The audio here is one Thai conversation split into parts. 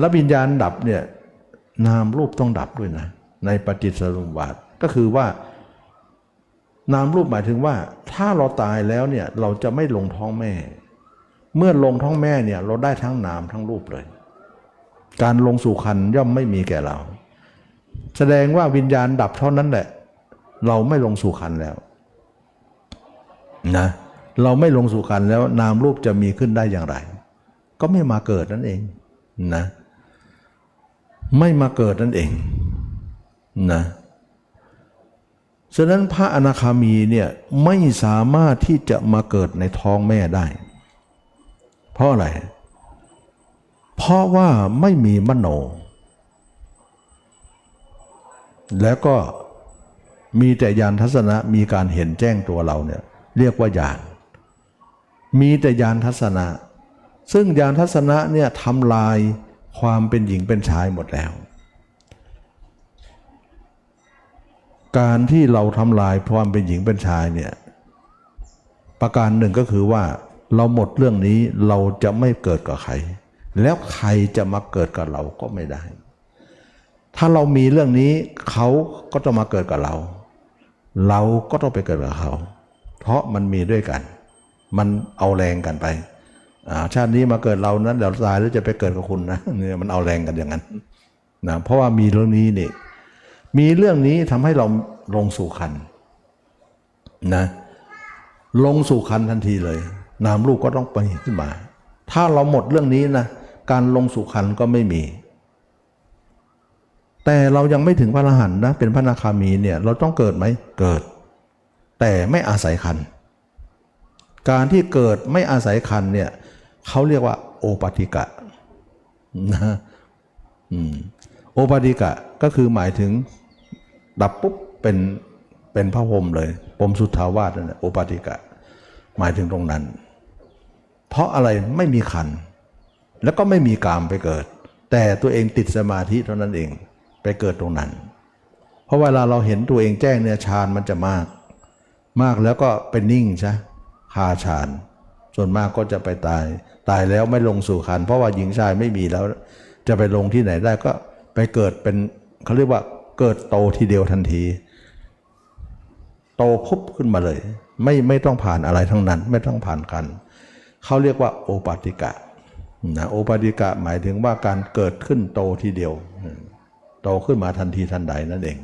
แล้ววิญญาณดับเนี่ยนามรูปต้องดับด้วยนะ ในปฏิสมุปบาทก็คือว่านามรูปหมายถึงว่า ถ้าเราตายแล้วเนี่ยเราจะไม่ลงท้องแม่ เมื่อลงท้องแม่เนี่ยเราได้ทั้งนามทั้งรูปเลย การลงสู่คันย่อมไม่มีแก่เรา แสดงว่าวิญญาณดับเท่านั้นแหละ เราไม่ลงสู่คันแล้วนะเราไม่ลงสู่คันแล้วนามรูปจะมีขึ้นได้อย่างไร ก็ไม่มาเกิดนั่นเองนะ ไม่มาเกิดนั่นเองนะฉะนั้นพระอนาคามีเนี่ยไม่สามารถที่จะมาเกิดในท้องแม่ได้ เพราะอะไร เพราะว่าไม่มีมโน แล้วก็มีแต่ยานทัศนะมีการเห็นแจ้งตัวเราเนี่ยเรียกว่าญาณมีแต่ยานทัศนะ ซึ่งยานทัศนะเนี่ยทำลาย ความเป็นหญิงเป็นชายหมดแล้ว การที่เราทำลายความเป็นหญิงเป็นชายเนี่ยประการหนึ่งก็คือว่าเราหมดเรื่องนี้เราจะไม่เกิดกับใคร แล้วใครจะมาเกิดกับเราก็ไม่ได้ ถ้าเรามีเรื่องนี้เขาก็จะมาเกิดกับเรา เราก็ต้องไปเกิดกับเขา เพราะมันมีด้วยกัน มันเอาแรงกันไป ชาตินี้มาเกิดเรานั้นเดี๋ยวตายแล้วจะไปเกิดกับคุณนะเนี่ยมันเอาแรงกันอย่างนั้นนะเพราะว่ามีเรื่องนี้นี่มีเรื่องนี้ทำให้เราลงสู่คันนะลงสู่คันทันทีเลย นามรูปก็ต้องไปขึ้นมา ถ้าเราหมดเรื่องนี้นะการลงสู่คันก็ไม่มี แต่เรายังไม่ถึงพระอรหันต์นะเป็นพระอนาคามีเนี่ยเราต้องเกิดไหมเกิด แต่ไม่อาศัยคันการที่เกิดไม่อาศัยคันเนี่ย เขาเรียกว่า โอปติกะนะโอปติกะก็คือหมายถึง ดับปุ๊บเป็นเป็นพระพรหมเลยปมสุทธาวาสนั่นแหละโอปติกะ หมายถึงตรงนั้น เพราะอะไรไม่มีคัน แล้วก็ไม่มีกามไปเกิด แต่ตัวเองติดสมาธิเท่านั้นเองไปเกิดตรงนั้น เพราะเวลาเราเห็นตัวเองแจ้งเนี่ยฌานมันจะมาก มากแล้วก็เป็นนิ่งใช่คาฌาน ส่วนมากก็จะไปตาย ตายแล้วไม่ลงสู่คันเพราะว่าหญิงชายไม่มีแล้ว จะไปลงที่ไหนได้ก็ไปเกิดเป็นเขาเรียกว่าเกิดโตทีเดียวทันที โตพุบขึ้นมาเลย ไม่ไม่ต้องผ่านอะไรทั้งนั้น ไม่ต้องผ่านกันเขาเรียกว่าโอปาติกะนะโอปาติกะหมายถึงว่าการเกิดขึ้นโตทีเดียว โตขึ้นมาทันทีทันใดนั่นเอง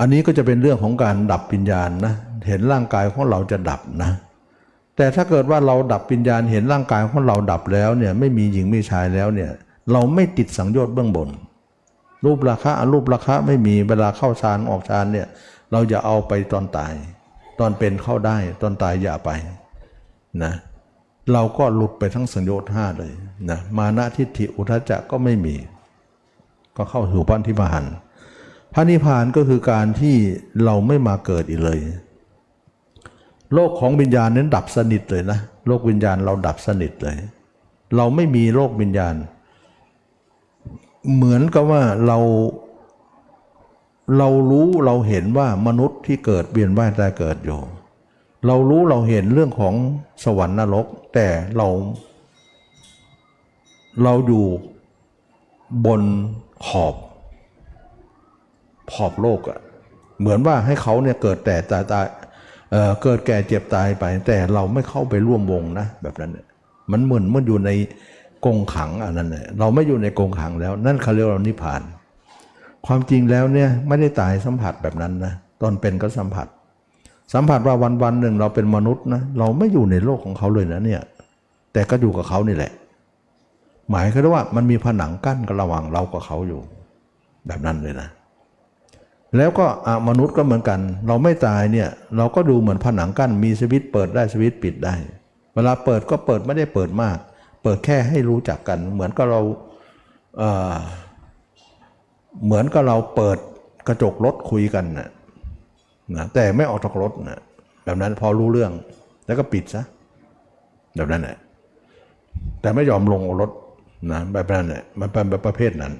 อันนี้ก็จะเป็นเรื่องของการดับปิญญาณนะเห็นร่างกายของเราจะดับนะ แต่ถ้าเกิดว่าเราดับปิญญาณเห็นร่างกายของเราดับแล้วเนี่ยไม่มีหญิงไม่ชายแล้วเนี่ยเราไม่ติดสังโยชน์เบื้องบน รูปราคะอรูปราคะไม่มีเวลาเข้าฌานออกฌานเนี่ยเราจะเอาไปตอนตาย ตอนเป็นเข้าได้ตอนตายอย่าไปนะเราก็หลุดไปทั้งสัญโยชน์ห้าเลยนะมานะทิฏฐิอุทจจะก็ไม่มี ก็เข้าสู่พันธิพพานพระนิพพานก็คือการที่เราไม่มาเกิดอีกเลย โลกของวิญญาณนั้นดับสนิทเลยนะโลกวิญญาณเราดับสนิทเลย เราไม่มีโลกวิญญาณ เหมือนกับว่าเราเรารู้เราเห็นว่ามนุษย์ที่เกิดเวียนว่ายตายเกิดอยู่ เรารู้เราเห็นเรื่องของสวรรค์นรก แต่เรา เราอยู่บนขอบขอบโลกอะเหมือนว่าให้เขาเนี่ยเกิดแต่ตายตาย เกิดแก่เจ็บตายไป แต่เราไม่เข้าไปร่วมวงนะ แบบนั้นเนี่ยมันเหมือนมันอยู่ในกงขังอันนั้นเนี่ยเราไม่อยู่ในกงขังแล้ว นั่นเขาเรียกว่านิพพาน ความจริงแล้วเนี่ยไม่ได้ตายสัมผัสแบบนั้นนะตอนเป็นก็สัมผัส สัมผัสว่าวันวันหนึ่งเราเป็นมนุษย์นะเราไม่อยู่ในโลกของเขาเลยนะเนี่ยแต่ก็อยู่กับเขานี่แหละ หมายคือว่ามันมีผนังกั้นกันระหว่างเรากับเขาอยู่ แบบนั้นเลยนะ แล้วก็มนุษย์ก็เหมือนกัน เราไม่ตายเนี่ยเราก็ดูเหมือนผนังกั้นมีสวิตช์เปิดได้สวิตช์ปิดได้ เวลาเปิดก็เปิดไม่ได้เปิดมาก เปิดแค่ให้รู้จักกัน เหมือนกับเราเเหมือนกับเราเปิดกระจกรถคุยกันนะนะแต่ไม่ออกจากรถนะแบบนั้นพอรู้เรื่องแล้วก็ปิดซะแบบนั้นแหละแต่ไม่ยอมลงรถนะแบบนั้นแหละมันเป็นแบบประเภทนั้น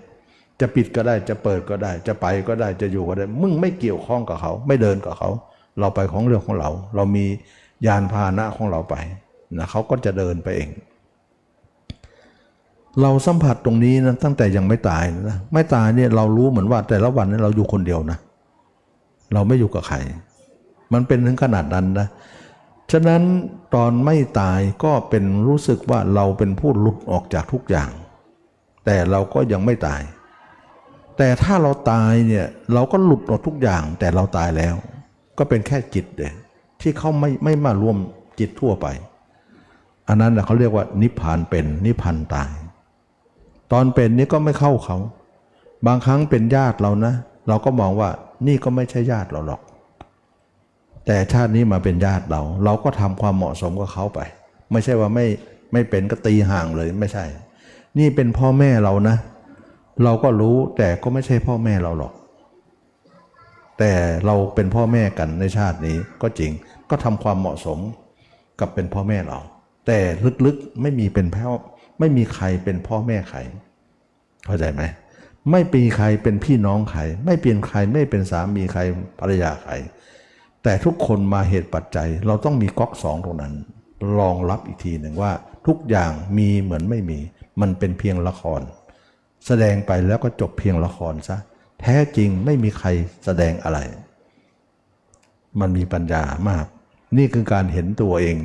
จะปิดก็ได้จะเปิดก็ได้ จะไปก็ได้จะอยู่ก็ได้ มึงไม่เกี่ยวข้องกับเขา ไม่เดินกับเขา เราไปของเรื่องของเรา เรามียานพาหนะของเราไปนะเขาก็จะเดินไปเอง เราสัมผัสตรงนี้นะตั้งแต่ยังไม่ตายนะไม่ตายเนี่ยเรารู้เหมือนว่าแต่ละวันเนยเราอยู่คนเดียวนะ เราไม่อยู่กับใคร มันเป็นถึงขนาดนั้นนะฉะนั้นตอนไม่ตายก็เป็นรู้สึกว่าเราเป็นผู้หลุดออกจากทุกอย่าง แต่เราก็ยังไม่ตาย แต่ถ้าเราตายเนี่ยเราก็หลุดออกทุกอย่างแต่เราตายแล้ว ก็เป็นแค่จิตเดยที่เขาไม่ไม่มารวมจิตทั่วไป อันนั้นนะเขาเรียกว่า นิพพานเป็นนิพพานตาย ตอนเป็นนี่ก็ไม่เข้าเขา บางครั้งเป็นญาติเรานะ เราก็มองว่านี่ก็ไม่ใช่ญาติเราหรอก แต่ชาตินี้มาเป็นญาติเรา เราก็ทำความเหมาะสมกับเขาไป ไม่ใช่ว่าไม่ไม่เป็นก็ตีห่างเลยไม่ใช่ นี่เป็นพ่อแม่เรานะ เราก็รู้แต่ก็ไม่ใช่พ่อแม่เราหรอก แต่เราเป็นพ่อแม่กันในชาตินี้ก็จริงก็ทำความเหมาะสมกับเป็นพ่อแม่เรา แต่ลึกๆไม่มีเป็นพ่อไม่มีใครเป็นพ่อแม่ใครเข้าใจไหมไม่มีใครเป็นพี่น้องใครไม่เป็นใครไม่เป็นสามีใครภรรยาใครแต่ทุกคนมาเหตุปัจจัย เราต้องมีก๊อกสองตรงนั้นรองรับอีกทีหนึ่งว่า ทุกอย่างมีเหมือนไม่มี มันเป็นเพียงละคร แสดงไปแล้วก็จบเพียงละครซะแท้จริงไม่มีใครแสดงอะไร มันมีปัญญามาก นี่คือการเห็นตัวเอง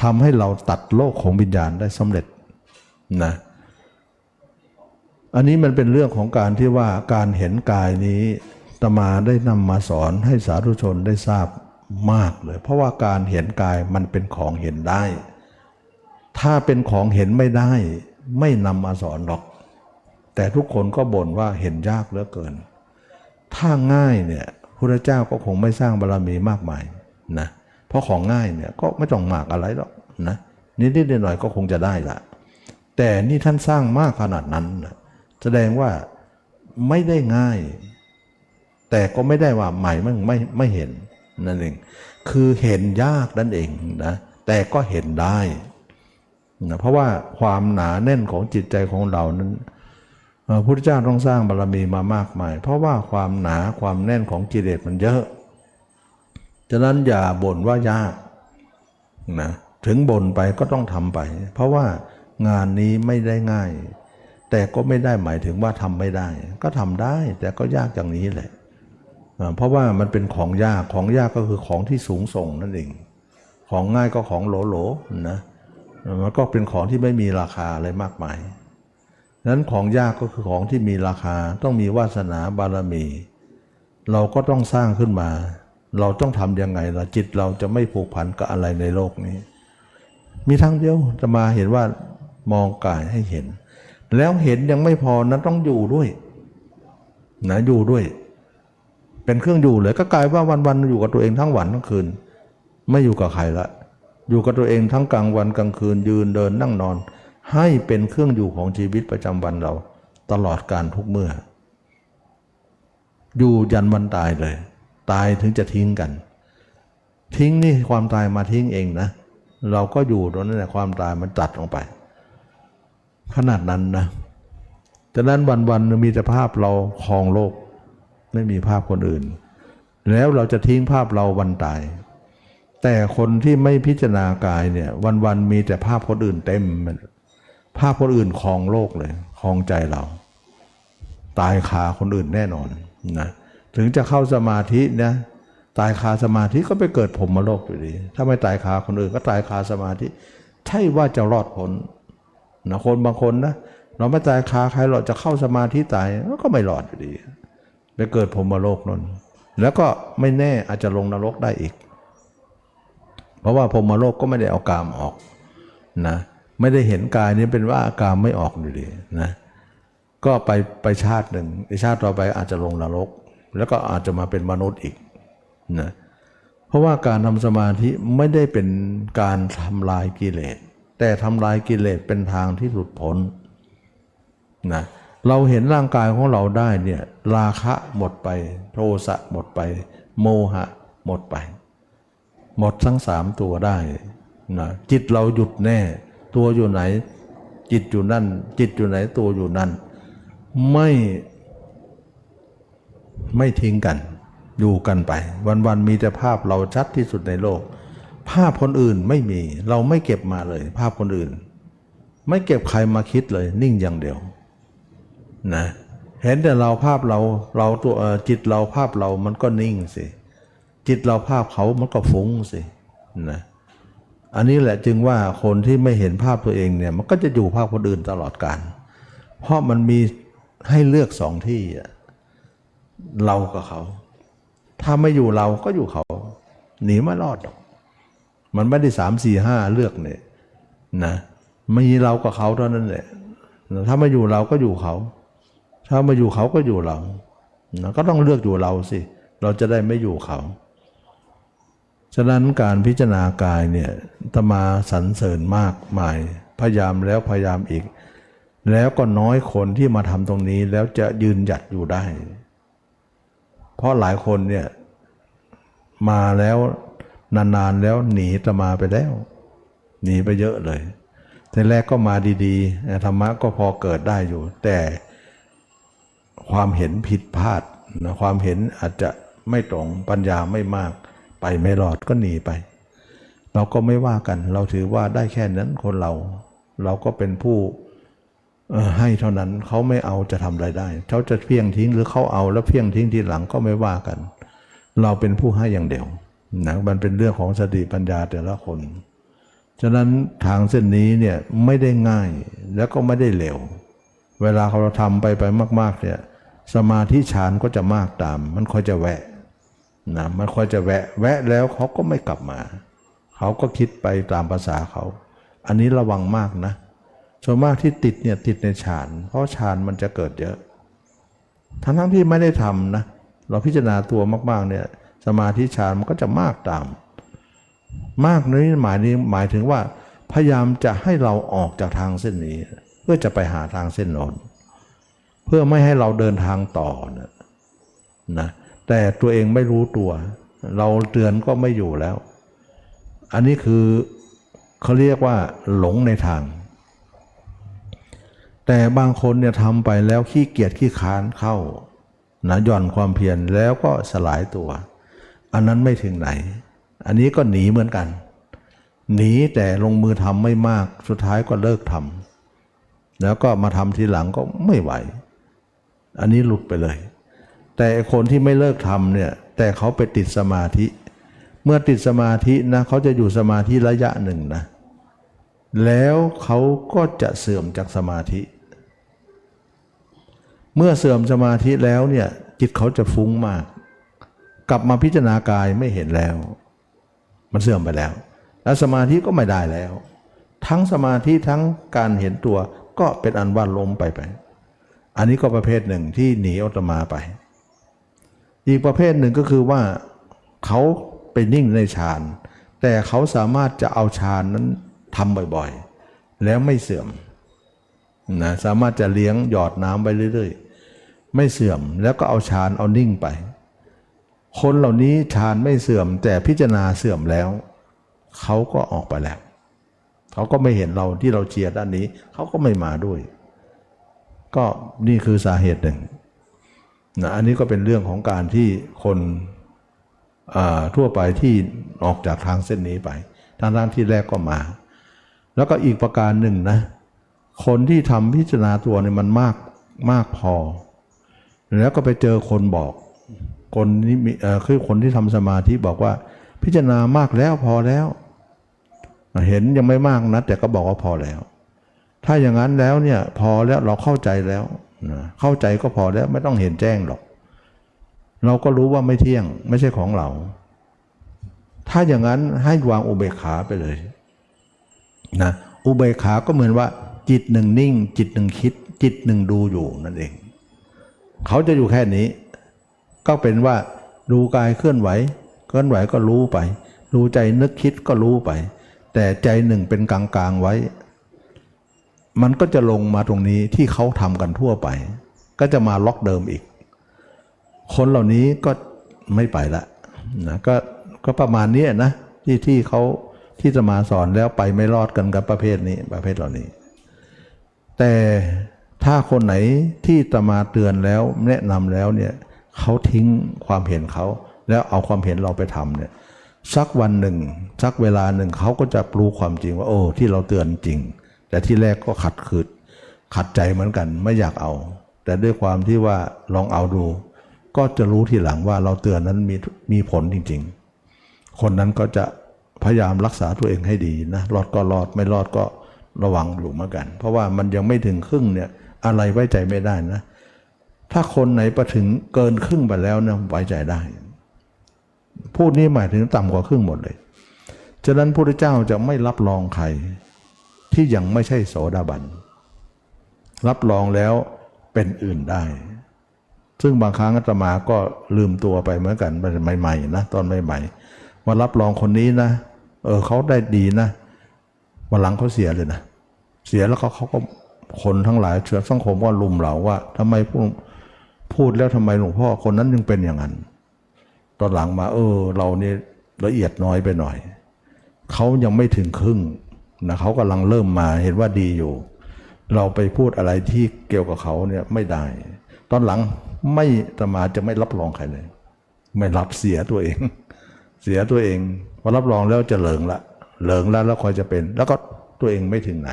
ทำให้เราตัดโลกของวิญญาณได้สำเร็จนะอันนี้มันเป็นเรื่องของการที่ว่าการเห็นกายนี้ตมาได้นำมาสอนให้สาธุชนได้ทราบมากเลย เพราะว่าการเห็นกายมันเป็นของเห็นได้ ถ้าเป็นของเห็นไม่ได้ ไม่นำมาสอนหรอก แต่ทุกคนก็บ่นว่าเห็นยากเหลือเกิน ถ้าง่ายเนี่ยพระเจ้าก็คงไม่สร้างบารรมีมากมายนะเพราะของง่ายเนี่ยก็ไม่ต้องมากอะไรหรอกนะนิดๆหน่อยๆก็คงจะได้ละแต่นี่ท่านสร้างมากขนาดนั้นนะแสดงว่าไม่ได้ง่าย แต่ก็ไม่ได้ว่าใหม่ไม่ไม่ไม่เห็นนั่นเองคือเห็นยากนั่นเองนะแต่ก็เห็นได้นะเพราะว่าความหนาแน่นของจิตใจของเรานั้น พระพุทธเจ้าต้องสร้างบารรมีมามากมาย เพราะว่าความหนาความแน่นของกิเลสมันเยอะฉะนั้นอย่าบ่นว่ายากนะถึงบ่นไปก็ต้องทำไป เพราะว่างานนี้ไม่ได้ง่าย แต่ก็ไม่ได้หมายถึงว่าทำไม่ได้ ก็ทำได้แต่ก็ยากอย่างนี้แหละ เพราะว่ามันเป็นของยากของยากก็คือของที่สูงส่งนั่นเอง ของง่ายก็ของโหลโหลนะมันก็เป็นของที่ไม่มีราคาอะไรมากมาย นั้นของยากก็คือของที่มีราคาต้องมีวาสนาบารมี เราก็ต้องสร้างขึ้นมา เราต้องทำยังไงล่ะจิตเราจะไม่ผูกพันกับอะไรในโลกนี้ มีทางเดียวจะมาเห็นว่ามองกายให้เห็น แล้วเห็นยังไม่พอนะต้องอยู่ด้วยนะอยู่ด้วย เป็นเครื่องอยู่เลยก็กลายว่าวันๆอยู่กับตัวเองทั้งวันทั้งคืน ไม่อยู่กับใครละอยู่กับตัวเองทั้งกลางวันกลางคืนยืนเดินนั่งนอน ให้เป็นเครื่องอยู่ของชีวิตประจำวันเรา ตลอดการทุกเมื่อ อยู่ยันวันตายเลย ตายถึงจะทิ้งกัน ทิ้งนี่ความตายมาทิ้งเองนะ เราก็อยู่ตรงนั้นแหละความตายมันตัดลงไป ขนาดนั้นนะแต่นั้นวันๆมีแต่ภาพเราครองโลก ไม่มีภาพคนอื่น แล้วเราจะทิ้งภาพเราวันตายแต่คนที่ไม่พิจารณากายเนี่ยวันๆมีแต่ภาพคนอื่นเต็ม ภาพคนอื่นครองโลกเลยครองใจเรา ตายคาคนอื่นแน่นอนนะถึงจะเข้าสมาธินะตายคาสมาธิก็ไปเกิดผมมโลกอยู่ดี ถ้าไม่ตายคาคนอื่นก็ตายคาสมาธิ ใช่ว่าจะรอดพ้นนะคนบางคนนะเราไม่ตายคาใครเราจะเข้าสมาธิตายก็ไม่รอดอยู่ดี ไปเกิดผมมโลกนนแล้วก็ไม่แน่อาจจะลงนรกได้อีก เพราะว่าพรหมโลกก็ไม่ได้เอากามออกนะ ไม่ได้เห็นกายนี้เป็นว่าอากามไม่ออกอยู่ดีนะก็ไปไปชาติหนึ่งในชาติต่อไปอาจจะลงนรก แล้วก็อาจจะมาเป็นมนุษย์อีกนะเพราะว่าการทำสมาธิไม่ได้เป็นการทำลายกิเลส แต่ทำลายกิเลสเป็นทางที่หลุดพ้นนะเราเห็นร่างกายของเราได้เนี่ยราคะหมดไปโทสะหมดไป โมหะหมดไป หมดทั้งสามตัวได้นะจิตเราหยุดแน่ ตัวอยู่ไหน จิตอยู่นั่น จิตอยู่ไหนตัวอยู่นั่น ไม่ไม่ทิ้งกัน อยู่กันไป วันๆมีแต่ภาพเราชัดที่สุดในโลก ภาพคนอื่นไม่มี เราไม่เก็บมาเลย ภาพคนอื่น ไม่เก็บใครมาคิดเลย นิ่งอย่างเดียว นะเห็นแต่เราภาพเราเราตัวจิตเราภาพเรามันก็นิ่งสิจิตเราภาพเขามันก็ฟุ้งสินะ อันนี้แหละจึงว่าคนที่ไม่เห็นภาพตัวเองเนี่ยมันก็จะอยู่ภาพคนอื่นตลอดกาลเพราะมันมีให้เลือกสองที่เรากับเขา ถ้าไม่อยู่เราก็อยู่เขา หนีไม่รอดหรอกมันไม่ได้สามสี่ห้าเลือกเนี่ยนะไม่มีเรากับเขาเท่านั้นแหละถ้าไม่อยู่เราก็อยู่เขา ถ้ามาอยู่เขาก็อยู่เรานะก็ต้องเลือกอยู่เราสิ เราจะได้ไม่อยู่เขา ฉะนั้นการพิจารณากายเนี่ยตมาสรรเสริญมากมาย พยายามแล้วพยายามอีก แล้วก็น้อยคนที่มาทำตรงนี้แล้วจะยืนหยัดอยู่ได้ เพราะหลายคนเนี่ยมาแล้วนานๆแล้วหนีตมาไปแล้ว หนีไปเยอะเลยแต่แรกก็มาดีๆธรรมะก็พอเกิดได้อยู่ แต่ความเห็นผิดพลาดนะความเห็นอาจจะไม่ตรงปัญญาไม่มาก ไปไม่รอดก็หนีไป เราก็ไม่ว่ากัน เราถือว่าได้แค่นั้นคนเรา เราก็เป็นผู้ให้เท่านั้นเขาไม่เอาจะทำอะไรได้เขาจะเพียงทิ้งหรือเขาเอาแล้วเพียงทิ้งทีหลังก็ไม่ว่ากัน เราเป็นผู้ให้อย่างเดียวนะมันเป็นเรื่องของสติปัญญาแต่ละคนฉะนั้นทางเส้นนี้เนี่ยไม่ได้ง่ายแล้วก็ไม่ได้เร็ว เวลาเราทำไปไปมาก ๆเนี่ยสมาธิฌานก็จะมากตาม มันค่อยจะแวะ นะมันค่อยจะแวะแวะแล้วเขาก็ไม่กลับมา เขาก็คิดไปตามภาษาเขา อันนี้ระวังมากนะส่วนมากที่ติดเนี่ยติดในฌาน เพราะฌานมันจะเกิดเยอะ ทั้งทั้งที่ไม่ได้ทำนะ เราพิจารณาตัวมากๆเนี่ยสมาธิฌานมันก็จะมากตาม มากนี้หมายนี้หมายถึงว่า พยายามจะให้เราออกจากทางเส้นนี้ เพื่อจะไปหาทางเส้นโนนเพื่อไม่ให้เราเดินทางต่อนะนะ แต่ตัวเองไม่รู้ตัว เราเตือนก็ไม่อยู่แล้ว อันนี้คือเขาเรียกว่าหลงในทาง แต่บางคนเนี่ยทำไปแล้วขี้เกียจขี้ค้านเข้านะหย่อนความเพียรแล้วก็สลายตัว อันนั้นไม่ถึงไหน อันนี้ก็หนีเหมือนกัน หนีแต่ลงมือทำไม่มากสุดท้ายก็เลิกทำแล้วก็มาทำทีหลังก็ไม่ไหว อันนี้หลุดไปเลย แต่คนที่ไม่เลิกทำเนี่ยแต่เขาไปติดสมาธิ เมื่อติดสมาธินะเขาจะอยู่สมาธิระยะหนึ่งนะแล้วเขาก็จะเสื่อมจากสมาธิ เมื่อเสื่อมสมาธิแล้วเนี่ยจิตเขาจะฟุ้งมาก กลับมาพิจารณากายไม่เห็นแล้ว มันเสื่อมไปแล้ว แล้วสมาธิก็ไม่ได้แล้ว ทั้งสมาธิทั้งการเห็นตัวก็เป็นอันว่าล้มไปไป อันนี้ก็ประเภทหนึ่งที่หนีอัตมาไป อีกประเภทหนึ่งก็คือว่าเขาไปนิ่งในฌาน แต่เขาสามารถจะเอาฌานนั้นทำบ่อยๆ แล้วไม่เสื่อมนะสามารถจะเลี้ยงหยอดน้ำไปเรื่อยๆ ไม่เสื่อมแล้วก็เอาฌานเอานิ่งไป คนเหล่านี้ฌานไม่เสื่อม แต่พิจารณาเสื่อมแล้ว เขาก็ออกไปแล้ว เขาก็ไม่เห็นเราที่เราเชียร์ด้านนี้ เขาก็ไม่มาด้วย ก็นี่คือสาเหตุหนึ่ง นะอันนี้ก็เป็นเรื่องของการที่คนทั่วไปที่ออกจากทางเส้นนี้ไปทางด้านที่แรกก็มา แล้วก็อีกประการหนึ่งนะคนที่ทำพิจารณาตัวเนี่ยมันมากมากพอ แล้วก็ไปเจอคนบอก คนนี้มีคือคนที่ทำสมาธิบอกว่า พิจารณามากแล้วพอแล้ว เห็นยังไม่มากนะแต่ก็บอกว่าพอแล้ว ถ้าอย่างนั้นแล้วเนี่ยพอแล้วเราเข้าใจแล้ว นะเข้าใจก็พอแล้วไม่ต้องเห็นแจ้งหรอก เราก็รู้ว่าไม่เที่ยงไม่ใช่ของเรา ถ้าอย่างนั้นให้วางอุเบกขาไปเลยนะอุเบกขาก็เหมือนว่า จิตหนึ่งนิ่ง จิตหนึ่งคิด จิตหนึ่งดูอยู่นั่นเอง เขาจะอยู่แค่นี้ ก็เป็นว่าดูกายเคลื่อนไหว เคลื่อนไหวก็รู้ไป ดูใจนึกคิดก็รู้ไป แต่ใจหนึ่งเป็นกลางๆไว้ มันก็จะลงมาตรงนี้ที่เขาทำกันทั่วไป ก็จะมาล็อกเดิมอีก คนเหล่านี้ก็ไม่ไปละนะก็ก็ประมาณนี้นะที่ที่เขาที่จะมาสอนแล้วไปไม่รอดกันกับประเภทนี้ประเภทเหล่านี้ แต่ถ้าคนไหนที่จะมาเตือนแล้วแนะนำแล้วเนี่ยเขาทิ้งความเห็นเขา แล้วเอาความเห็นเราไปทำเนี่ยสักวันหนึ่ง สักเวลาหนึ่งเขาก็จะรู้ความจริงว่า โอ้ที่เราเตือนจริง แต่ที่แรกก็ขัดขืดขัดใจเหมือนกันไม่อยากเอา แต่ด้วยความที่ว่าลองเอาดู ก็จะรู้ทีหลังว่าเราเตือนนั้นมีมีผลจริง ๆ คนนั้นก็จะพยายามรักษาตัวเองให้ดีนะรอดก็รอดไม่รอดก็ระวังอยู่เหมือนกัน เพราะว่ามันยังไม่ถึงครึ่งเนี่ยอะไรไว้ใจไม่ได้นะ ถ้าคนไหนไปถึงเกินครึ่งไปแล้วเนี่ยไว้ใจได้ พูดนี้หมายถึงต่ำกว่าครึ่งหมดเลย ฉะนั้นพระเจ้าจะไม่รับรองใคร ที่ยังไม่ใช่โสดาบัน รับรองแล้วเป็นอื่นได้ ซึ่งบางครั้งอาตมาก็ลืมตัวไปเหมือนกันใหม่ๆนะตอนใหม่ๆว่ารับรองคนนี้นะเออเขาได้ดีนะวันหลังเขาเสียเลยนะ เสียแล้วเขาเขาก็คนทั้งหลายเชื้อสังคมก็ลุมเราว่าทำไมพูดพูดแล้วทำไมหลวงพ่อคนนั้นยังเป็นอย่างนั้น ตอนหลังมา เออ เรานี่ละเอียดน้อยไปหน่อย เขายังไม่ถึงครึ่ง นะเขากำลังเริ่มมาเห็นว่าดีอยู่ เราไปพูดอะไรที่เกี่ยวกับเขาเนี่ยไม่ได้ ตอนหลังไม่ตมาจะไม่รับรองใครเลย ไม่รับเสียตัวเอง เสียตัวเองพอรับรองแล้วจะเหลิงละเหลิงแล้วแล้วคอยจะเป็น แล้วก็ตัวเองไม่ถึงไหน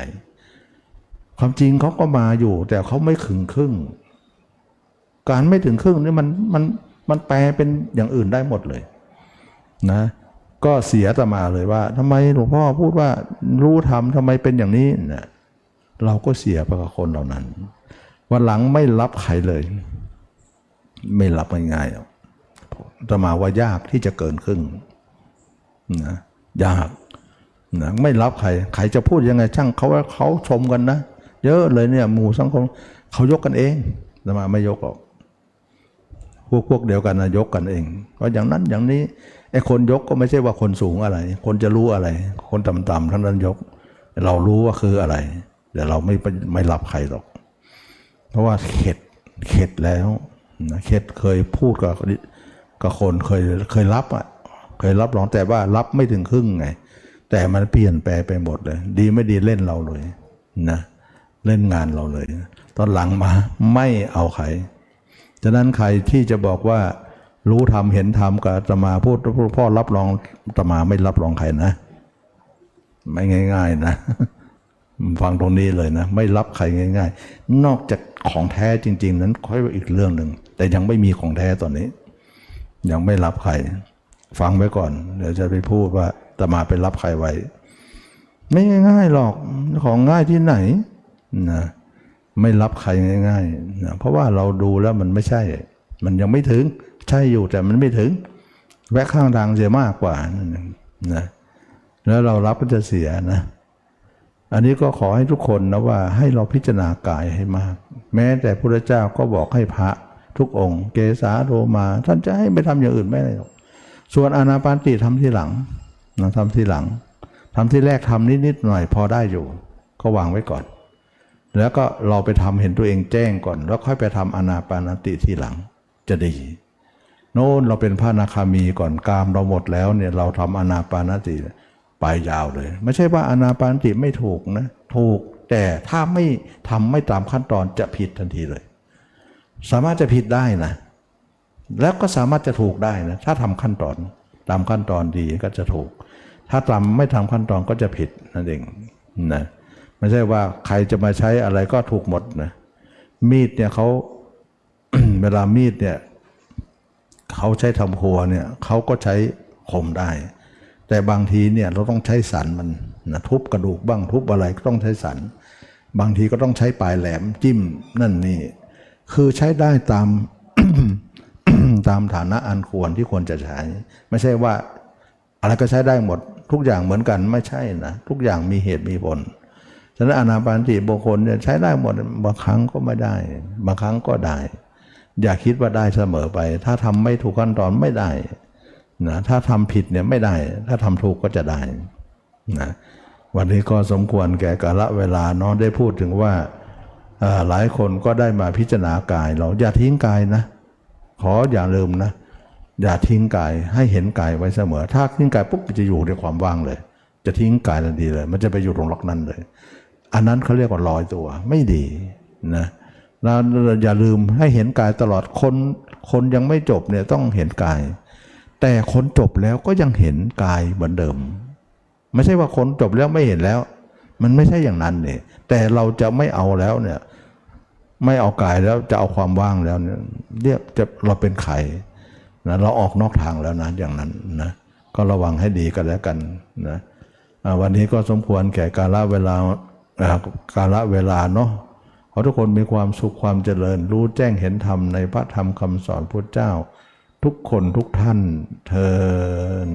ความจริงเขาก็มาอยู่ แต่เขาไม่ถึงครึ่ง การไม่ถึงครึ่งนี่มันมันมันแปลเป็นอย่างอื่นได้หมดเลย นะ ก็เสียตมาเลยว่าทำไมหลวงพ่อพูดว่ารู้ทำทำไมเป็นอย่างนี้นะเราก็เสียไปกับคนเหล่านั้นวันหลังไม่รับใครเลย ไม่รับง่ายๆตมาว่ายากที่จะเกินครึ่งนะยากนะไม่รับใครใครจะพูดยังไงช่างเขาว่าเขาชมกันนะเยอะเลยเนี่ยหมู่สังคมเขายกกันเองตมาไม่ยกหรอกพวกพวกเดียวกันนะยกกันเองว่าอย่างนั้นอย่างนี้ ไอ้คนยกก็ไม่ใช่ว่าคนสูงอะไร คนจะรู้อะไร คนต่ำๆทั้งนั้นยก เรารู้ว่าคืออะไร แต่เราไม่ไม่รับใครหรอก เพราะว่าเข็ดเข็ดแล้วนะเข็ดเคยพูดกับกับคนเคยเคยรับอะเคยรับรองแต่ว่ารับไม่ถึงครึ่งไง แต่มันเปลี่ยนแปลไปหมดเลย ดีไม่ดีเล่นเราเลยนะเล่นงานเราเลย ตอนหลังมาไม่เอาใครฉะนั้นใครที่จะบอกว่า รู้ทำเห็นทำกับตมาพูดพ่อรับรองตมาไม่รับรองใครนะ ไม่ง่าย ๆ นะ ฟังตรงนี้เลยนะ ไม่รับใครง่าย ๆ นอกจากของแท้จริง ๆ นั้นค่อยอีกเรื่องหนึ่งแต่ยังไม่มีของแท้ตอนนี้ ยังไม่รับใคร ฟังไว้ก่อน เดี๋ยวจะไปพูดว่าอาตมาไปรับใครไว้ ไม่ง่ายๆหรอกของง่ายที่ไหนนะไม่รับใครง่ายๆนะเพราะว่าเราดูแล้วมันไม่ใช่ มันยังไม่ถึง ใช่อยู่แต่มันไม่ถึง แวะข้างทางเสียมากกว่านั่นนะแล้วเรารับก็จะเสียนะ อันนี้ก็ขอให้ทุกคนนะว่าให้เราพิจารณากายให้มาก แม้แต่พระเจ้าก็บอกให้พระทุกองค์ เกสาโรมา ท่านจะให้ไปทำอย่างอื่นไม่ได้หรอกส่วนอนาปานติทำที่หลังนะทำที่หลังทำที่แรกทำนิดๆหน่อยพอได้อยู่ ก็วางไว้ก่อน แล้วก็เราไปทำเห็นตัวเองแจ้งก่อน แล้วค่อยไปทำอนาปานติทีหลังจะดี โน่นเราเป็นพระนาคามีก่อนกามเราหมดแล้วเนี่ยเราทำอนาปานติไปยาวเลย ไม่ใช่ว่าอนาปานติไม่ถูกนะถูกแต่ถ้าไม่ทำไม่ตามขั้นตอนจะผิดทันทีเลย สามารถจะผิดได้นะ แล้วก็สามารถจะถูกได้นะถ้าทำขั้นตอนตามขั้นตอนดีก็จะถูก ถ้าทำไม่ทำขั้นตอนก็จะผิดนั่นเองนะไม่ใช่ว่าใครจะมาใช้อะไรก็ถูกหมดนะมีดเนี่ยเขาเวลามีดเนี่ย เขาใช้ทำครัวเนี่ยเขาก็ใช้คมได้ แต่บางทีเนี่ยเราต้องใช้สันมันนะทุบกระดูกบ้างทุบอะไรก็ต้องใช้สัน บางทีก็ต้องใช้ปลายแหลมจิ้มนั่นนี่ คือใช้ได้ตามตามฐานะอันควรที่ควรจะใช้ ไม่ใช่ว่า อะไรก็ใช้ได้หมด ทุกอย่างเหมือนกันไม่ใช่นะ ทุกอย่างมีเหตุมีผลฉะนั้นอนาปานสติบางคนเนี่ยใช้ได้หมดบางครั้งก็ไม่ได้ บางครั้งก็ได้ อย่าคิดว่าได้เสมอไป ถ้าทำไม่ถูกขั้นตอนไม่ได้นะถ้าทำผิดเนี่ยไม่ได้ ถ้าทำถูกก็จะได้นะวันนี้ก็สมควรแก่กาละเวลาเน้องได้พูดถึงว่าอ่าหลายคนก็ได้มาพิจารณากาย เราอย่าทิ้งกายนะ ขออย่าลืมนะ อย่าทิ้งกายให้เห็นกายไว้เสมอ ถ้าทิ้งกายปุ๊บจะอยู่ในความว่างเลย จะทิ้งกายทันทีเลย มันจะไปอยู่ตรงล็อกนั้นเลย อันนั้นเขาเรียกว่าลอยตัวไม่ดีนะเราอย่าลืมให้เห็นกายตลอดคนคนยังไม่จบเนี่ยต้องเห็นกาย แต่คนจบแล้วก็ยังเห็นกายเหมือนเดิม ไม่ใช่ว่าคนจบแล้วไม่เห็นแล้ว มันไม่ใช่อย่างนั้นเนี่ยแต่เราจะไม่เอาแล้วเนี่ยไม่เอากายแล้วจะเอาความว่างแล้วเนี่ยเรียกจะเราเป็นใครนะเราออกนอกทางแล้วนะอย่างนั้นนะก็ระวังให้ดีกันแล้วกันนะวันนี้ก็สมควรแก่กาลเวลาอ่ากาลเวลาเนาะ ขอทุกคนมีความสุขความเจริญ รู้แจ้งเห็นธรรมในพระธรรมคำสอนพระเจ้า ทุกคนทุกท่านเทิน